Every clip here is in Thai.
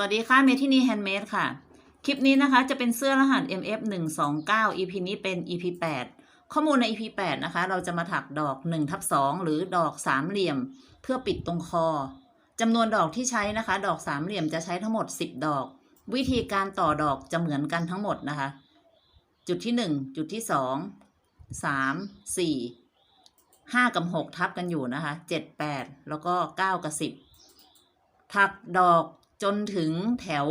สวัสดีค่ะ เมทินีแฮนด์เมดค่ะ คลิปนี้นะคะจะเป็นเสื้อรหัส MF 1 2 9 EP นี้เป็น EP 8 ข้อมูลใน EP 8 นะคะ เราจะมาถักดอก1ทับ2หรือดอกสามเหลี่ยม เพื่อปิดตรงคอจำนวนดอกที่ใช้นะคะ ดอกสามเหลี่ยมจะใช้ทั้งหมด 10 ดอก วิธีการต่อดอกจะเหมือนกันทั้งหมดนะคะ จุดที่ 1 จุดที่ 2 3 4 5 กับ 6 ทับกันอยู่นะคะ 7 8 แล้วก็ 9 กับ 10 ถักดอก จนถึงแถว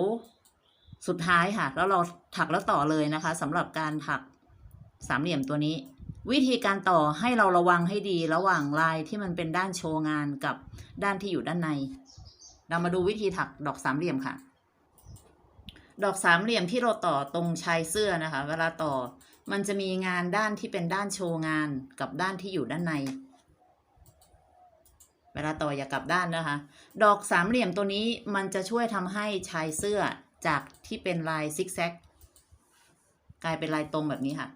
สุดท้ายค่ะ แล้วเราถักแล้วต่อเลยนะคะสำหรับการถักสามเหลี่ยมตัวนี้ วิธีการต่อให้เราระวังให้ดีระหว่างลายที่มันเป็นด้านโชว์งานกับด้านที่อยู่ด้านใน เรามาดูวิธีถักดอกสามเหลี่ยมค่ะ ดอกสามเหลี่ยมที่เราต่อตรงชายเสื้อนะคะ เวลาต่อมันจะมีงานด้านที่เป็นด้านโชว์งานกับด้านที่อยู่ด้านใน เวลาต่ออย่ากลับด้านนะคะ ดอกสามเหลี่ยมตัวนี้มันจะช่วยทำให้ชายเสื้อจากที่เป็นลายซิกแซกกลายเป็นลายตรงแบบนี้ค่ะ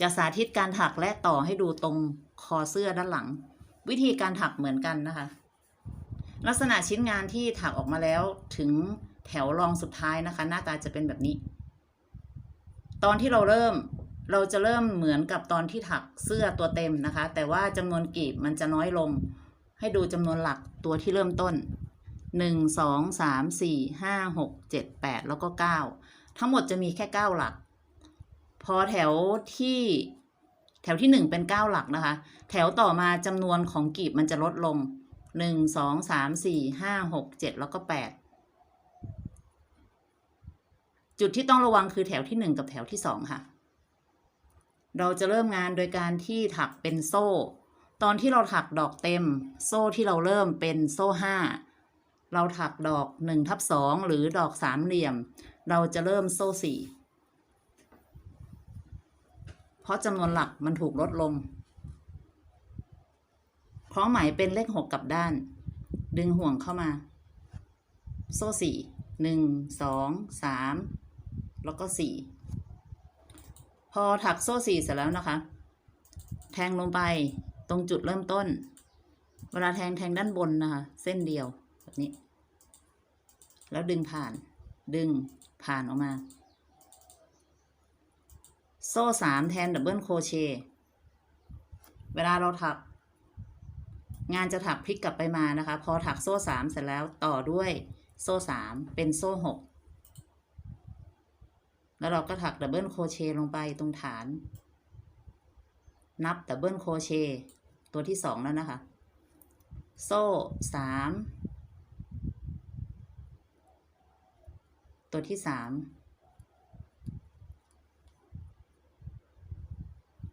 จะสาธิตการถักและต่อให้ดูตรงคอเสื้อด้านหลัง วิธีการถักเหมือนกันนะคะ ลักษณะชิ้นงานที่ถักออกมาแล้วถึงแถวรองสุดท้ายนะคะ หน้าตาจะเป็นแบบนี้ ตอนที่เราเริ่ม เราจะเริ่มเหมือนกับตอนที่ถักเสื้อตัวเต็มนะคะ แต่ว่าจำนวนกลีบมันจะน้อยลง ให้ดูจำนวนหลักตัวที่เริ่มต้นหนึ่งสองสามสี่ห้าหกเจ็ดแปดแล้วก็เก้าทั้งหมดจะมีแค่เก้าหลัก พอแถวที่แถวที่หนึ่งเป็นเก้าหลักนะคะ แถวต่อมาจำนวนของกลีบมันจะลดลงหนึ่งสองสามสี่ห้าหกเจ็ดแล้วก็แปดจุดที่ต้องระวังคือแถวที่หนึ่งกับแถวที่สองค่ะ เราจะเริ่มงานโดยการที่ถักเป็นโซ่ ตอนที่เราถักดอกเต็ม โซ่ที่เราเริ่มเป็นโซ่ห้าเราถักดอกหนึ่งทับสองหรือดอกสามเหลี่ยม เราจะเริ่มโซ่สี่เพราะจำนวนหลักมันถูกลดลงคล้องไหมเป็นเลขหกกลับด้าน ดึงห่วงเข้ามา โซ่สี่หนึ่งสองสามแล้วก็สี่ พอถักโซ่สี่เสร็จแล้วนะคะ แทงลงไปตรงจุดเริ่มต้น เวลาแทงแทงด้านบนนะคะ เส้นเดียวแบบนี้ แล้วดึงผ่าน ดึงผ่านออกมา โซ่สามแทนดับเบิลโครเชต์เวลาเราถัก งานจะถักพลิกกลับไปมานะคะ พอถักโซ่สามเสร็จแล้วต่อด้วยโซ่สามเป็นโซ่หก แล้วเราก็ถักดับเบิลโครเชต์ลงไปตรงฐาน นับดับเบิลโครเชต์ตัวที่สองแล้วนะคะ โซ่สามตัวที่สาม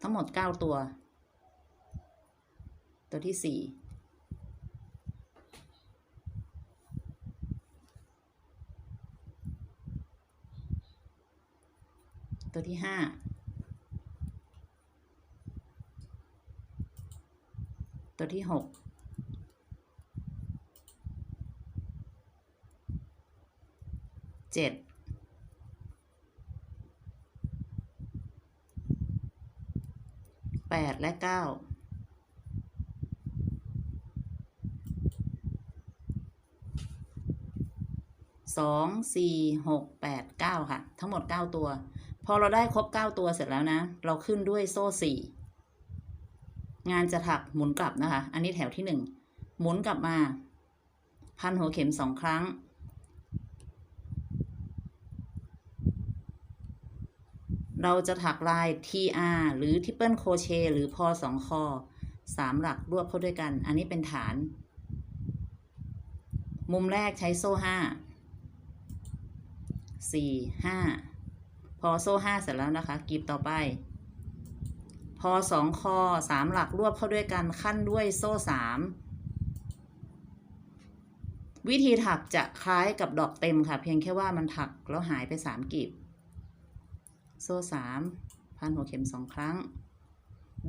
ทั้งหมดเก้าตัว ตัวที่สี่ ตัวที่ห้าตัวที่หกเจ็ดแปดและเก้าสองสี่หกแปดเก้าค่ะ ทั้งหมดเก้าตัว อเราได้ครบเก้าตัวเสร็จแล้วนะ เราขึ้นด้วยโซ่สี่งานจะถักหมุนกลับนะคะ อันนี้แถวที่หนึ่งหมุนกลับมา พันหัวเข็มสองครั้ง เราจะถักลาย TR หรือ Triple Crochet หรือพอสองคอสามหลักรวบเข้าด้วยกัน อันนี้เป็นฐาน มุมแรกใช้โซ่ห้าสี่ห้า พอโซ่ห้าเสร็จแล้วนะคะกรีบต่อไป พอสองคอสามหลักรวบเข้าด้วยกันขั้นด้วยโซ่สามวิธีถักจะคล้ายกับดอกเต็มค่ะ เพียงแค่ว่ามันถักแล้วหายไปสามกลีบ โซ่สามพันหัวเข็มสองครั้ง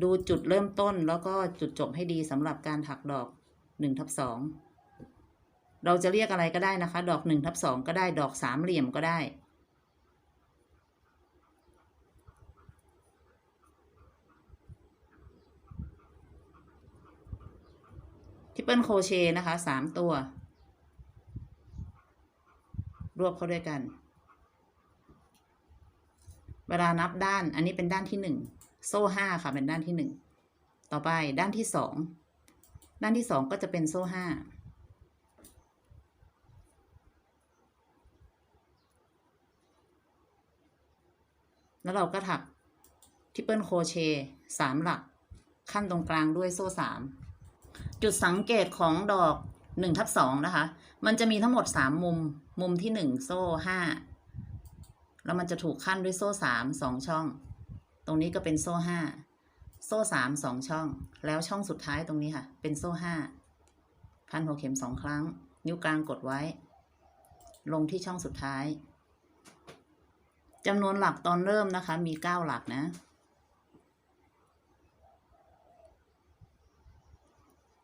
ดูจุดเริ่มต้นแล้วก็จุดจบให้ดีสำหรับการถักดอกหนึ่งทับสองเราจะเรียกอะไรก็ได้นะคะ ดอกหนึ่งทับสองก็ได้ดอกสามเหลี่ยมก็ได้ ทิปเปิลโครเชต์นะคะสามตัว รวบเข้าด้วยกัน เวลานับด้านอันนี้เป็นด้านที่หนึ่งโซ่ห้าค่ะเป็นด้านที่หนึ่งต่อไปด้านที่สองด้านที่สองก็จะเป็นโซ่ห้าแล้วเราก็ถักทริปเปิลโครเชต์สามหลัก ขั้นตรงกลางด้วยโซ่สาม จุดสังเกตของดอกหนึ่งทับสองนะคะ มันจะมีทั้งหมดสามมุม มุมที่หนึ่งโซ่ห้าแล้วมันจะถูกขั้นด้วยโซ่สามสองช่อง ตรงนี้ก็เป็นโซ่ห้าโซ่สามสองช่อง แล้วช่องสุดท้ายตรงนี้ค่ะ เป็นโซ่ห้าพันหัวเข็มสองครั้ง นิ้วกลางกดไว้ ลงที่ช่องสุดท้ายจำนวนหลักตอนเริ่มนะคะ มีเก้าหลักนะ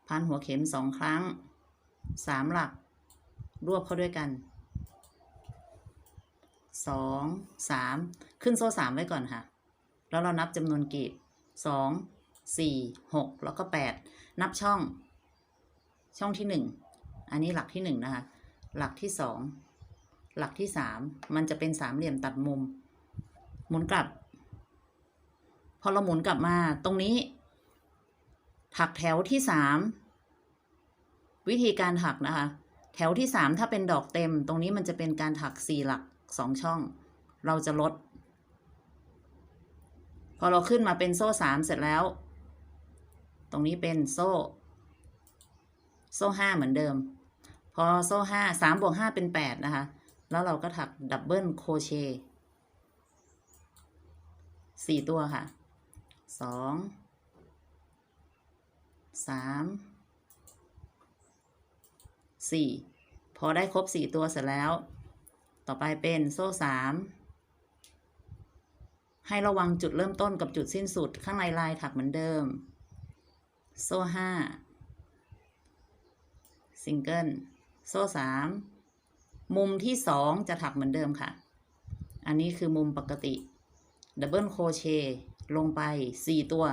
พันหัวเข็มสองครั้งสามหลัก รวบเข้าด้วยกันสองสามขึ้นโซ่สามไว้ก่อนค่ะ แล้วเรานับจำนวนกีบสองสี่หกแล้วก็แปดนับช่อง ช่องที่หนึ่งอันนี้หลักที่หนึ่งนะคะ หลักที่สองหลักที่สามมันจะเป็นสามเหลี่ยมตัดมุม หมุนกลับ พอเราหมุนกลับมาตรงนี้ ถักแถวที่สามวิธีการถักนะคะ แถวที่สามถ้าเป็นดอกเต็ม ตรงนี้มันจะเป็นการถักสี่หลักสองช่อง เราจะลด พอเราขึ้นมาเป็นโซ่สามเสร็จแล้ว ตรงนี้เป็นโซ่ โซ่ห้าเหมือนเดิม พอโซ่ห้าสามบวกห้าเป็นแปดนะคะ แล้วเราก็ถักดับเบิลโคเชสี่ตัวค่ะสอง สามสี่พอได้ครบสี่ตัวเสร็จแล้ว ต่อไปเป็นโซ่สามให้ระวังจุดเริ่มต้นกับจุดสิ้นสุดข้างในลายถักเหมือนเดิม โซ่ห้าซิงเกิลโซ่สามมุมที่สองจะถักเหมือนเดิมค่ะ อันนี้คือมุมปกติดับเบิลโคเชลงไปสี่ตัว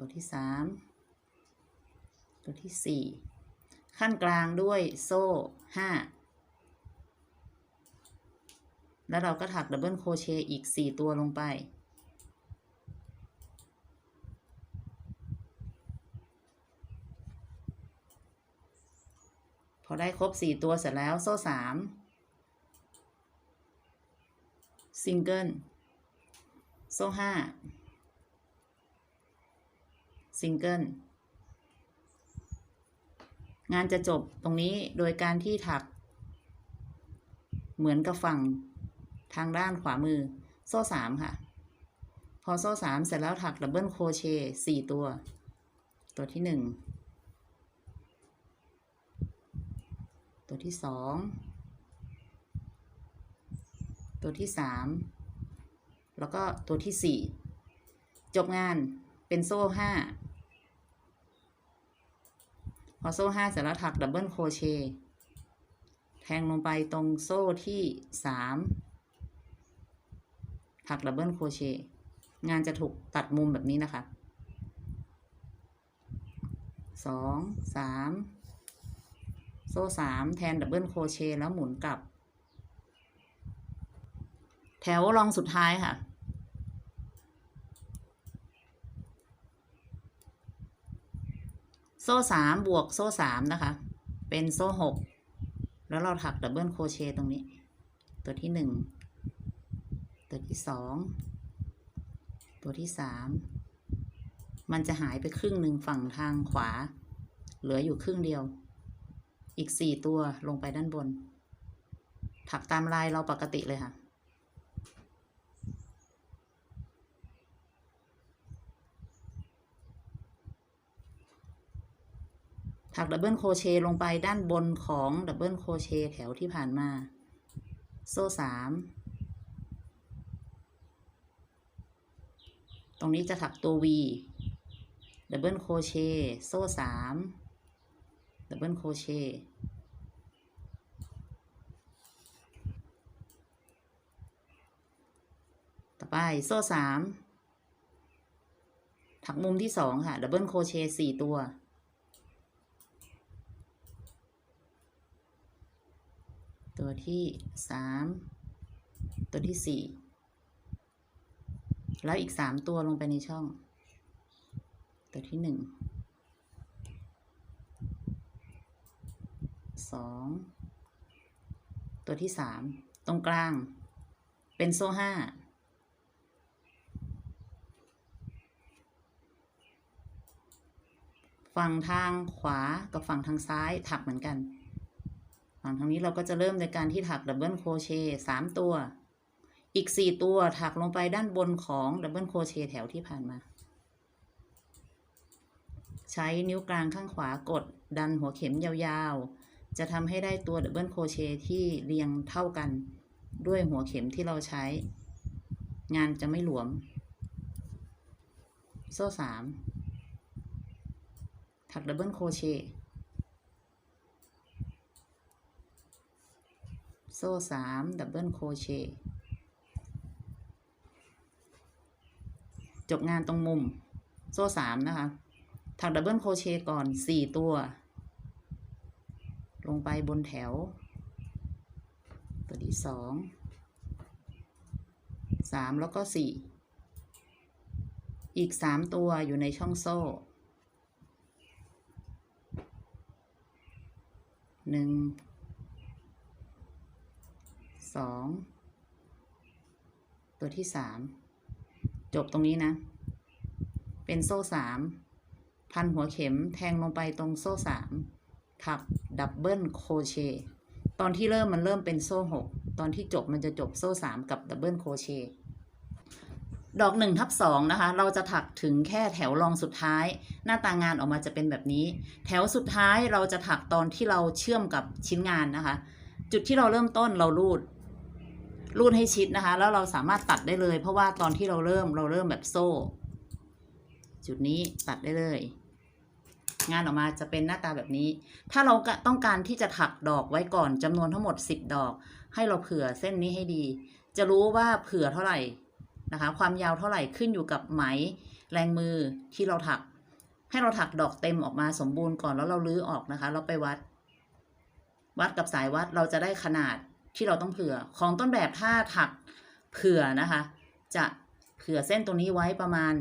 ตัวที่สามตัวที่สี่ขั้นกลางด้วยโซ่ห้าแล้วเราก็ถักดับเบิลโครเชต์อีกสี่ตัวลงไป พอได้ครบสี่ตัวเสร็จแล้วโซ่สามซิงเกิลโซ่ห้า ซิงเกิลงานจะจบตรงนี้โดยการที่ถัก เหมือนกับฝั่งทางด้านขวามือ โซ่สามค่ะ พอโซ่สามเสร็จแล้วถักดับเบิลโคเชต์สี่ตัว ตัวที่หนึ่งตัวที่สองตัวที่สามแล้วก็ตัวที่สี่จบงานเป็นโซ่ห้า พอโซ่ห้าเสร็จแล้วถักดับเบิลโครเชต์แทงลงไปตรงโซ่ที่สามถักดับเบิลโครเชต์งานจะถูกตัดมุมแบบนี้นะคะสองสามโซ่สามแทนดับเบิลโครเชต์แล้วหมุนกลับ แถวรองสุดท้ายค่ะ โซ่สามบวกโซ่สามนะคะ เป็นโซ่หกแล้วเราถักดับเบิลโครเชต์ตรงนี้ ตัวที่หนึ่งตัวที่สองตัวที่สามมันจะหายไปครึ่งหนึ่งฝั่งทางขวา เหลืออยู่ครึ่งเดียว อีกสี่ตัวลงไปด้านบน ถักตามลายเราปกติเลยค่ะ ถักดับเบิลโครเชต์ลงไปด้านบนของดับเบิลโครเชต์แถวที่ผ่านมา โซ่สามตรงนี้จะถักตัว V ดับเบิลโครเชต์โซ่สามดับเบิลโครเชต์ต่อไปโซ่สามถักมุมที่สองค่ะ ดับเบิลโครเชต์สี่ตัว ตัวที่สามตัวที่สี่แล้วอีกสามตัวลงไปในช่อง ตัวที่หนึ่งสองตัวที่สามตรงกลาง เป็นโซ่ห้าฝั่งทางขวากับฝั่งทางซ้ายถักเหมือนกัน ฝั่งทางนี้เราก็จะเริ่มโดยการที่ถักดับเบิลโคเชต์สามตัว อีกสี่ตัวถักลงไปด้านบนของดับเบิลโคเชต์แถวที่ผ่านมา ใช้นิ้วกลางข้างขวากดดันหัวเข็มยาวๆ จะทำให้ได้ตัวดับเบิลโคเชต์ที่เรียงเท่ากันด้วยหัวเข็มที่เราใช้ งานจะไม่หลวม โซ่สามถักดับเบิลโคเชต์ โซ่สามดับเบิลโครเชต์จบงานตรงมุม โซ่สามนะคะ ถักดับเบิลโครเชต์ก่อนสี่ตัว ลงไปบนแถว ตัวที่สองสามแล้วก็สี่อีกสามตัวอยู่ในช่องโซ่หนึ่ง สองตัวที่สามจบตรงนี้นะ เป็นโซ่สามพันหัวเข็มแทงลงไปตรงโซ่สามถักดับเบิลโครเชต์ตอนที่เริ่มมันเริ่มเป็นโซ่หกตอนที่จบมันจะจบโซ่สามกับดับเบิลโครเชดอกหนึ่งทับสองนะคะ เราจะถักถึงแค่แถวรองสุดท้าย หน้าตางานออกมาจะเป็นแบบนี้ แถวสุดท้ายเราจะถักตอนที่เราเชื่อมกับชิ้นงานนะคะ จุดที่เราเริ่มต้นเรารูด รูดให้ชิดนะคะ แล้วเราสามารถตัดได้เลย เพราะว่าตอนที่เราเริ่มเราเริ่มแบบโซ่ จุดนี้ตัดได้เลย งานออกมาจะเป็นหน้าตาแบบนี้ ถ้าเราต้องการที่จะถักดอกไว้ก่อนจำนวนทั้งหมด 10 ดอก ให้เราเผื่อเส้นนี้ให้ดี จะรู้ว่าเผื่อเท่าไหร่นะคะ ความยาวเท่าไหร่ขึ้นอยู่กับไหมแรงมือที่เราถัก ให้เราถักดอกเต็มออกมาสมบูรณ์ก่อนแล้วเราลื้อออกนะคะ เราไปวัด วัดกับสายวัดเราจะได้ขนาด ที่เราต้องเผื่อ ของต้นแบบถ้าถักเผื่อนะคะ จะเผื่อเส้นตรงนี้ไว้ประมาณ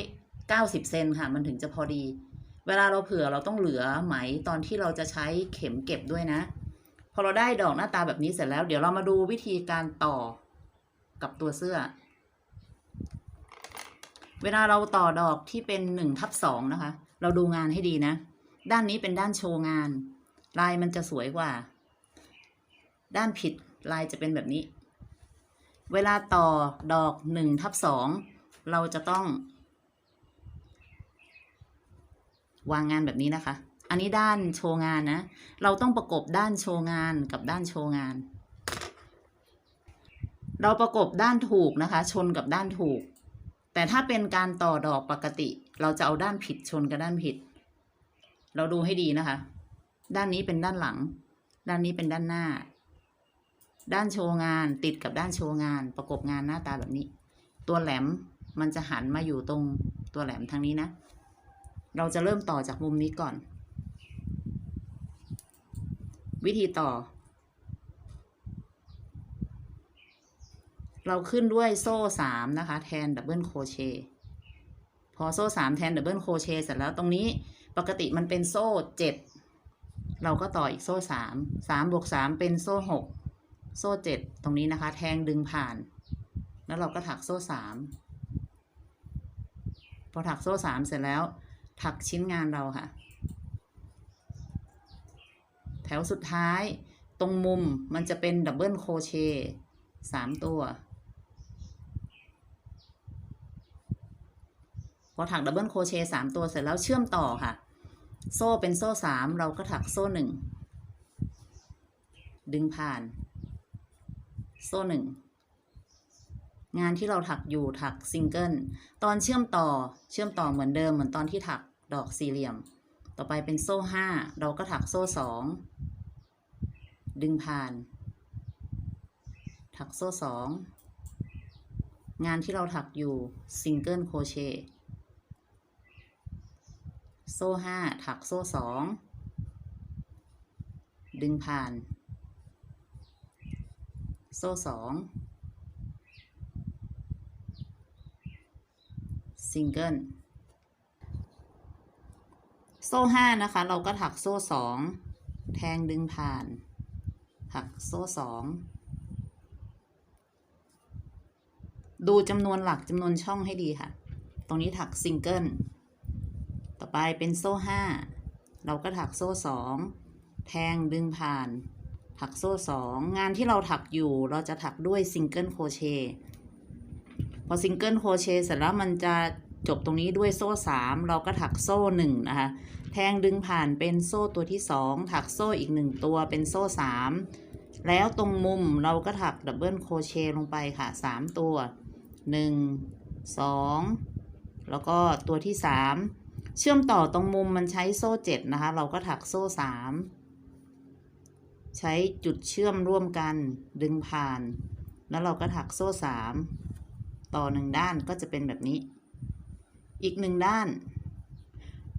190 เซนค่ะ มันถึงจะพอดี เวลาเราเผื่อเราต้องเหลือไหมตอนที่เราจะใช้เข็มเก็บด้วยนะ พอเราได้ดอกหน้าตาแบบนี้เสร็จแล้ว เดี๋ยวเรามาดูวิธีการต่อกับตัวเสื้อ เวลาเราต่อดอกที่เป็นหนึ่งทับสองนะคะ เราดูงานให้ดีนะ ด้านนี้เป็นด้านโชว์งาน ลายมันจะสวยกว่า ด้านผิดลายจะเป็นแบบนี้ เวลาต่อดอกหนึ่งทับสองเราจะต้อง วางงานแบบนี้นะคะ อันนี้ด้านโชว์งานนะ เราต้องประกบด้านโชว์งานกับด้านโชว์งาน เราประกบด้านถูกนะคะ ชนกับด้านถูก แต่ถ้าเป็นการต่อดอกปกติ เราจะเอาด้านผิดชนกับด้านผิด เราดูให้ดีนะคะ ด้านนี้เป็นด้านหลัง ด้านนี้เป็นด้านหน้า ด้านโชว์งานติดกับด้านโชว์งาน ประกบงานหน้าตาแบบนี้ ตัวแหลมมันจะหันมาอยู่ตรงตัวแหลมทางนี้นะ เราจะเริ่มต่อจากมุมนี้ก่อน วิธีต่อ เราขึ้นด้วยโซ่สามนะคะ แทนดับเบิลโครเชพอโซ่สามแทนดับเบิลโครเชเสร็จแล้วตรงนี้ปกติมันเป็นโซ่เจ็ดเราก็ต่ออีกโซ่สามสามบวกสามเป็นโซ่หก โซ่เจ็ดตรงนี้นะคะ แทงดึงผ่าน แล้วเราก็ถักโซ่สามพอถักโซ่สามเสร็จแล้ว ถักชิ้นงานเราค่ะ แถวสุดท้ายตรงมุมมันจะเป็นดับเบิลโคเชต์สามตัว พอถักดับเบิลโคเชต์สามตัวเสร็จแล้วเชื่อมต่อค่ะ โซ่เป็นโซ่สามเราก็ถักโซ่หนึ่งดึงผ่าน โซ่หนึ่งงานที่เราถักอยู่ถักซิงเกิลตอนเชื่อมต่อเชื่อมต่อเหมือนเดิมเหมือนตอนที่ถักดอกสี่เหลี่ยม ต่อไปเป็นโซ่ห้าเราก็ถักโซ่สองดึงผ่าน ถักโซ่สองงานที่เราถักอยู่ซิงเกิลโครเชต์โซ่ห้าถักโซ่สองดึงผ่าน โซ่สองซิงเกิลโซ่ห้านะคะ เราก็ถักโซ่สองแทงดึงผ่าน ถักโซ่สองดูจำนวนหลักจำนวนช่องให้ดีค่ะ ตรงนี้ถักซิงเกิล ต่อไปเป็นโซ่ห้า เราก็ถักโซ่สอง แทงดึงผ่าน ถักโซ่สองงานที่เราถักอยู่เราจะถักด้วยซิงเกิลโครเชต์พอซิงเกิลโครเชต์เสร็จแล้วมันจะจบตรงนี้ด้วยโซ่สามเราก็ถักโซ่หนึ่งนะคะแทงดึงผ่านเป็นโซ่ตัวที่สองถักโซ่อีกหนึ่งตัวเป็นโซ่สามแล้วตรงมุมเราก็ถักดับเบิลโครเชต์ลงไปค่ะสามตัวหนึ่งสองแล้วก็ตัวที่สามเชื่อมต่อตรงมุมมันใช้โซ่เจ็ดนะคะ เราก็ถักโซ่สาม ใช้จุดเชื่อมร่วมกันดึงผ่าน แล้วเราก็ถักโซ่สามต่อหนึ่งด้านก็จะเป็นแบบนี้ อีกหนึ่งด้าน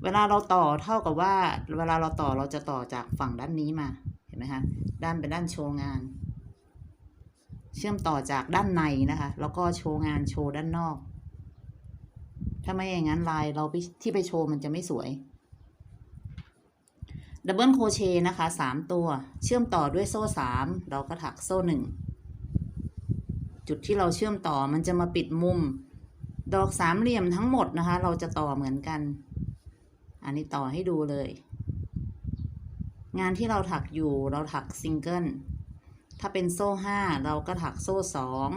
เวลาเราต่อเท่ากับว่า เวลาเราต่อเราจะต่อจากฝั่งด้านนี้มา เห็นไหมคะ ด้านเป็นด้านโชว์งาน เชื่อมต่อจากด้านในนะคะ แล้วก็โชว์งานโชว์ด้านนอก ถ้าไม่อย่างนั้นลายเราที่ไปโชว์มันจะไม่สวย ดับเบิลโคเชนะคะสามตัว เชื่อมต่อด้วยโซ่สามเราก็ถักโซ่หนึ่งจุดที่เราเชื่อมต่อมันจะมาปิดมุม ดอกสามเหลี่ยมทั้งหมดนะคะ เราจะต่อเหมือนกัน อันนี้ต่อให้ดูเลย งานที่เราถักอยู่เราถักซิงเกิล ถ้าเป็นโซ่ห้าเราก็ถักโซ่สอง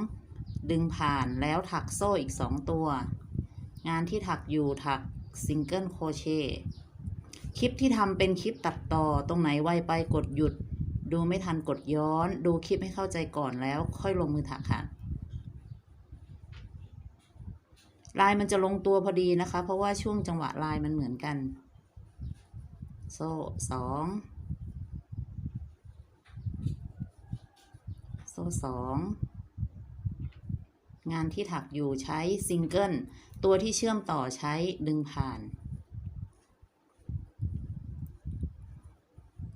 ดึงผ่านแล้วถักโซ่อีกสองตัว งานที่ถักอยู่ถักซิงเกิลโคเชต์ คลิปที่ทำเป็นคลิปตัดต่อตรงไหนไวไปกดหยุด ดูไม่ทันกดย้อน ดูคลิปให้เข้าใจก่อนแล้ว ค่อยลงมือถักค่ะลายมันจะลงตัวพอดีนะคะ เพราะว่าช่วงจังหวะลายมันเหมือนกัน โซ่สองโซ่สองงานที่ถักอยู่ใช้ซิงเกิลตัวที่เชื่อมต่อใช้ดึงผ่าน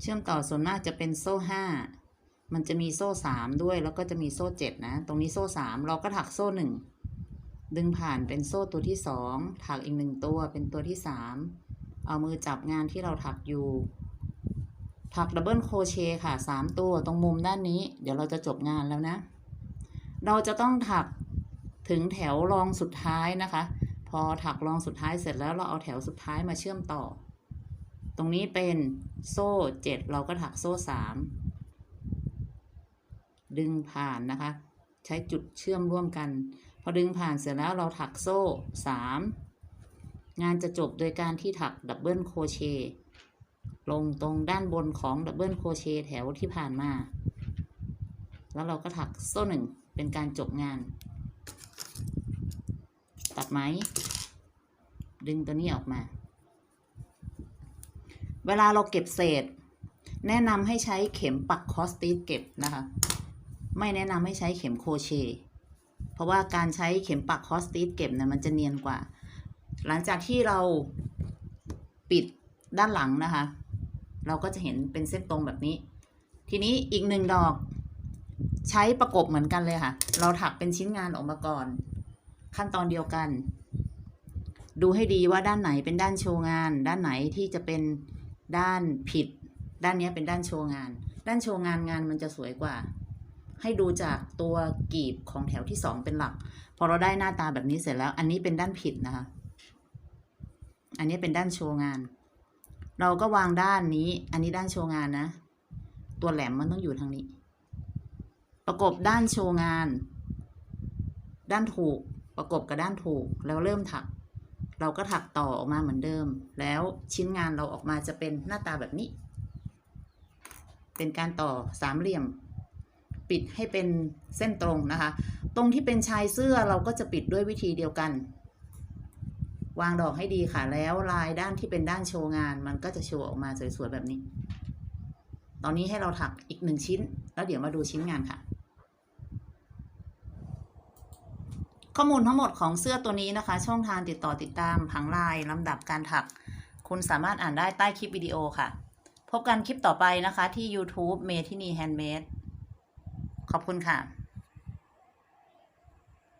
เชื่อมต่อส่วนมากจะเป็นโซ่ห้ามันจะมีโซ่สามด้วยแล้วก็จะมีโซ่เจ็ดนะ ตรงนี้โซ่สามเราก็ถักโซ่หนึ่งดึงผ่านเป็นโซ่ตัวที่สองถักอีกหนึ่งตัวเป็นตัวที่สามเอามือจับงานที่เราถักอยู่ ถักดับเบิลโครเชต์ค่ะสามตัวตรงมุมด้านนี้ เดี๋ยวเราจะจบงานแล้วนะ เราจะต้องถักถึงแถวรองสุดท้ายนะคะ พอถักรองสุดท้ายเสร็จแล้วเราเอาแถวสุดท้ายมาเชื่อมต่อ ตรงนี้เป็นโซ่เจ็ดเราก็ถักโซ่สามดึงผ่านนะคะ ใช้จุดเชื่อมร่วมกัน พอดึงผ่านเสร็จแล้วเราถักโซ่สามงานจะจบโดยการที่ถักดับเบิลโคเชต์ลงตรงด้านบนของดับเบิลโคเชต์แถวที่ผ่านมา แล้วเราก็ถักโซ่หนึ่งเป็นการจบงาน ตัดไหม ดึงตัวนี้ออกมา เวลาเราเก็บเศษ แนะนำให้ใช้เข็มปักคอสตีสเก็บนะคะ ไม่แนะนำให้ใช้เข็มโคเช เพราะว่าการใช้เข็มปักคอสตีสเก็บเนี่ยมันจะเนียนกว่า หลังจากที่เราปิดด้านหลังนะคะ เราก็จะเห็นเป็นเส้นตรงแบบนี้ ทีนี้อีกหนึ่งดอก ใช้ประกบเหมือนกันเลยค่ะ เราถักเป็นชิ้นงานออกมาก่อน ขั้นตอนเดียวกัน ดูให้ดีว่าด้านไหนเป็นด้านโชว์งาน ด้านไหนที่จะเป็น ด้านผิด ด้านนี้เป็นด้านโชว์งาน ด้านโชว์งานงานมันจะสวยกว่า ให้ดูจากตัวกีบของแถวที่สองเป็นหลัก พอเราได้หน้าตาแบบนี้เสร็จแล้ว อันนี้เป็นด้านผิดนะคะ อันนี้เป็นด้านโชว์งาน เราก็วางด้านนี้ อันนี้ด้านโชว์งานนะ ตัวแหลมมันต้องอยู่ทางนี้ ประกบด้านโชว์งาน ด้านถูก ประกบกับด้านถูก แล้วเริ่มถัก เราก็ถักต่อออกมาเหมือนเดิม แล้วชิ้นงานเราออกมาจะเป็นหน้าตาแบบนี้ เป็นการต่อสามเหลี่ยม ปิดให้เป็นเส้นตรงนะคะ ตรงที่เป็นชายเสื้อเราก็จะปิดด้วยวิธีเดียวกัน วางดอกให้ดีค่ะ แล้วลายด้านที่เป็นด้านโชว์งาน มันก็จะโชว์ออกมาสวยๆแบบนี้ ตอนนี้ให้เราถักอีกหนึ่งชิ้น แล้วเดี๋ยวมาดูชิ้นงานค่ะ ข้อมูลทั้งหมดของเสื้อตัวนี้นะคะ ช่องทางติดต่อติดตามผังลายลำดับการถัก คุณสามารถอ่านได้ใต้คลิปวิดีโอค่ะ พบกันคลิปต่อไปนะคะที่ YouTube เมทินีแฮนด์เมดขอบคุณค่ะ